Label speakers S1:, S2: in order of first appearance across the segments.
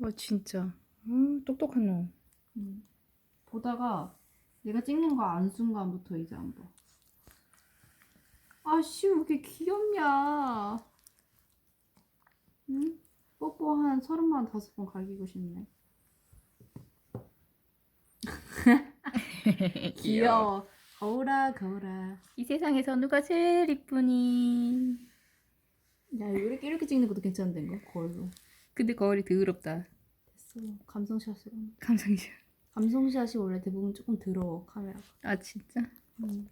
S1: 와 진짜. 음, 똑똑한 놈.
S2: 음. 보다가 내가 찍는 거 안 순간부터 이제 안 봐. 아씨 왜 이렇게 귀엽냐? 응? 뽀뽀 한 서른만 다섯 번 갈기고 싶네. 귀여워. 거울아 거울아.
S1: 이 세상에서 누가 제일 이쁘니?
S2: 야 이렇게 이렇게 찍는 것도 괜찮은데 이거 거울로.
S1: 근데 거울이 더럽다.
S2: 됐어. 감성샷으로.
S1: 감성이야.
S2: 감성샷이 원래 대부분 조금 더러워 카메라가.
S1: 아 진짜?
S2: 음.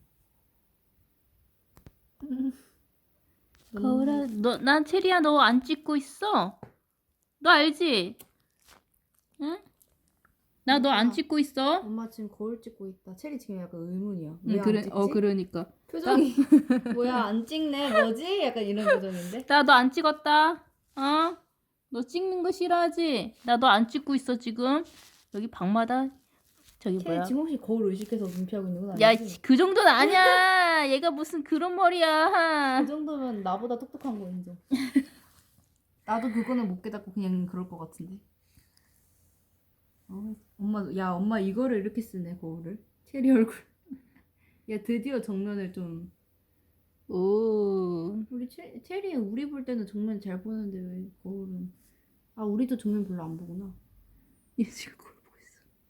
S1: 거울아, 너, 난 체리야 너 안 찍고 있어? 너 알지? 응? 나 너 안
S2: 엄마.
S1: 찍고 있어?
S2: 엄마 지금 거울 찍고 있다. 체리 지금 약간 의문이야.
S1: 응,
S2: 왜안
S1: 그래,
S2: 찍지?
S1: 어 그러니까.
S2: 표정이 뭐야 안 찍네 뭐지? 약간 이런 표정인데.
S1: 나 너 안 찍었다. 어? 너 찍는 거 싫어하지? 나 너 안 찍고 있어 지금. 여기 방마다 저기 뭐야?
S2: 지금 혹시 거울 의식해서 눈피하고 있는 건
S1: 야,
S2: 아니지?
S1: 그 정도는 아니야. 얘가 무슨 그런 머리야.
S2: 그 정도면 나보다 똑똑한 거 인정. 나도 그거는 못 깨닫고 그냥 그럴 것 같은데. 어, 엄마, 야 엄마 이거를 이렇게 쓰네 거울을. 체리 얼굴. 야 드디어 정면을 좀.
S1: 오.
S2: 우리 체, 체리 우리 볼 때는 정면 잘 보는데 왜 거울은? 아 우리도 정면 별로 안 보구나.
S1: 얘 지금